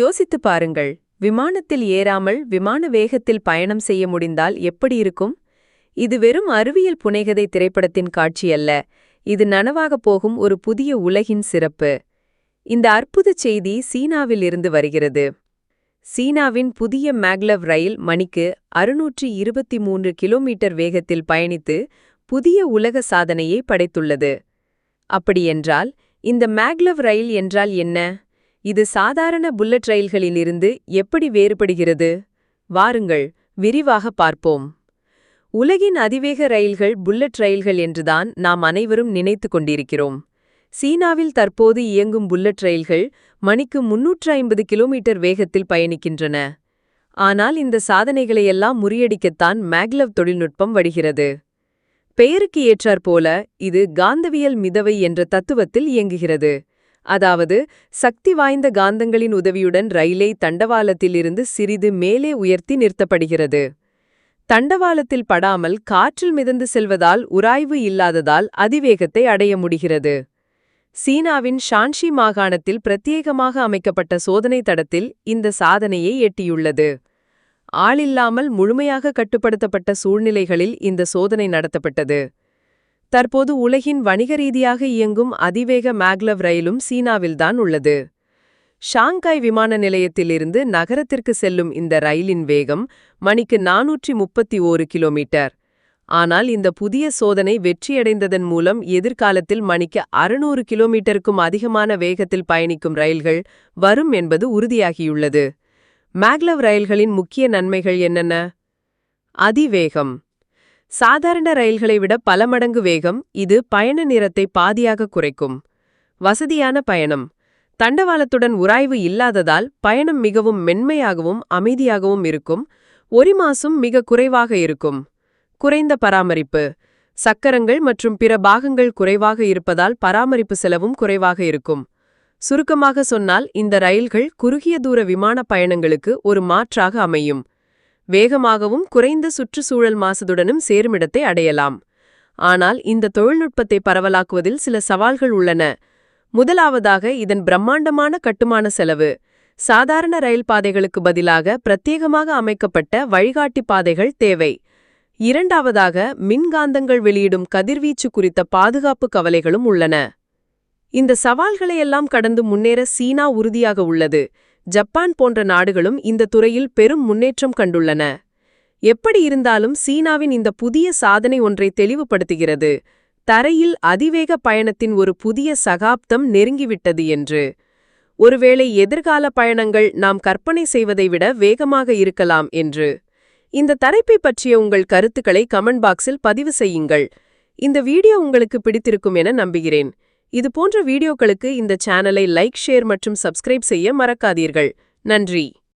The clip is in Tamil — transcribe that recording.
யோசித்து பாருங்கள் விமானத்தில் ஏறாமல் விமான வேகத்தில் பயணம் செய்ய முடிந்தால் எப்படி இருக்கும்? இது வெறும் அறிவியல் புனைகதை திரைப்படத்தின் காட்சியல்ல இது நனவாகப் போகும் ஒரு புதிய உலகின் சிறப்பு. இந்த அற்புத செய்தி சீனாவில் இருந்து வருகிறது. சீனாவின் புதிய மேக்லவ் ரயில் மணிக்கு அறுநூற்றி இருபத்தி மூன்று கிலோமீட்டர் வேகத்தில் பயணித்து புதிய உலக சாதனையை படைத்துள்ளது. அப்படியென்றால் இந்த மேக்லவ் ரயில் என்றால் என்ன? இது சாதாரண புல்லட் ரயில்களிலிருந்து எப்படி வேறுபடுகிறது? வாருங்கள் விரிவாக பார்ப்போம். உலகின் அதிவேக ரயில்கள் புல்லட் ரயில்கள் என்றுதான் நாம் அனைவரும் நினைத்து கொண்டிருக்கிறோம். சீனாவில் தற்போது இயங்கும் புல்லட் ரயில்கள் மணிக்கு முன்னூற்று ஐம்பது கிலோமீட்டர் வேகத்தில் பயணிக்கின்றன. ஆனால் இந்த சாதனைகளையெல்லாம் முறியடிக்கத்தான் மேக்லவ் தொழில்நுட்பம் வருகிறது பெயருக்கு ஏற்றாற்போல இது காந்தவியல் மிதவை என்ற தத்துவத்தில் இயங்குகிறது. அதாவது சக்தி வாய்ந்த காந்தங்களின் உதவியுடன் ரயிலை தண்டவாளத்திலிருந்து சிறிது மேலே உயர்த்தி நிறுத்தப்படுகிறது. தண்டவாளத்தில் படாமல் காற்றில் மிதந்து செல்வதால் உராய்வு இல்லாததால் அதிவேகத்தை அடைய முடிகிறது. சீனாவின் ஷான்ஷி மாகாணத்தில் பிரத்யேகமாக அமைக்கப்பட்ட சோதனை தடத்தில் இந்த சாதனையை எட்டியுள்ளது. ஆளில்லாமல் முழுமையாக கட்டுப்படுத்தப்பட்ட சூழ்நிலைகளில் இந்த சோதனை நடத்தப்பட்டது. தற்போது உலகின் வணிக ரீதியாக இயங்கும் அதிவேக மேக்லவ் ரயிலும் சீனாவில்தான் உள்ளது. ஷாங்காய் விமான நிலையத்திலிருந்து நகரத்திற்கு செல்லும் இந்த ரயிலின் வேகம் மணிக்கு நானூற்றி முப்பத்தி ஓரு கிலோமீட்டர். ஆனால் இந்த புதிய சோதனை வெற்றியடைந்ததன் மூலம் எதிர்காலத்தில் மணிக்கு அறுநூறு கிலோமீட்டருக்கும் அதிகமான வேகத்தில் பயணிக்கும் ரயில்கள் வரும் என்பது உறுதியாகியுள்ளது. மேக்லவ் ரயில்களின் முக்கிய நன்மைகள் என்னென்ன? அதிவேகம். சாதாரண ரயில்களை விட பல மடங்கு வேகம் இது பயண நேரத்தை பாதியாக குறைக்கும். வசதியான பயணம். தண்டவாளத்துடன் உராய்வு இல்லாததால் பயணம் மிகவும் மென்மையாகவும் அமைதியாகவும் இருக்கும். ஒரு மாசும் மிக குறைவாக இருக்கும். குறைந்த பராமரிப்பு. சக்கரங்கள் மற்றும் பிற பாகங்கள் குறைவாக இருப்பதால் பராமரிப்பு செலவும் குறைவாக இருக்கும். சுருக்கமாக சொன்னால் இந்த ரயில்கள் குறுகிய தூர விமான பயணங்களுக்கு ஒரு மாற்றாக அமையும். வேகமாகவும் குறைந்த சுற்றுச்சூழல் மாசுதுடனும் சேருமிடத்தை அடையலாம். ஆனால் இந்த தொழில்நுட்பத்தை பரவலாக்குவதில் சில சவால்கள் உள்ளன. முதலாவதாக இதன் பிரம்மாண்டமான கட்டுமான செலவு. சாதாரண ரயில் பாதைகளுக்கு பதிலாக பிரத்யேகமாக அமைக்கப்பட்ட வழிகாட்டி பாதைகள் தேவை. இரண்டாவதாக மின்காந்தங்கள் வெளியிடும் கதிர்வீச்சு குறித்த பாதுகாப்பு கவலைகளும் உள்ளன. இந்த சவால்களையெல்லாம் கடந்து முன்னேற சீனா உறுதியாக உள்ளது. ஜப்பான் போன்ற நாடுகளும் இந்த துறையில் பெரும் முன்னேற்றம் கண்டுள்ளன. எப்படி இருந்தாலும் சீனாவின் இந்த புதிய சாதனை ஒன்றை தெளிவுபடுத்துகிறது. தரையில் அதிவேக பயணத்தின் ஒரு புதிய சகாப்தம் நெருங்கிவிட்டது என்று. ஒருவேளை எதிர்கால பயணங்கள் நாம் கற்பனை செய்வதை விட வேகமாக இருக்கலாம் என்று. இந்த தலைப்பை பற்றிய உங்கள் கருத்துக்களை கமெண்ட் பாக்ஸில் பதிவு செய்யுங்கள். இந்த வீடியோ உங்களுக்கு பிடித்திருக்கும் என நம்புகிறேன். இது போன்ற வீடியோக்களுக்கு இந்த சேனலை லைக் ஷேர் மற்றும் சப்ஸ்கிரைப் செய்ய மறக்காதீர்கள். நன்றி.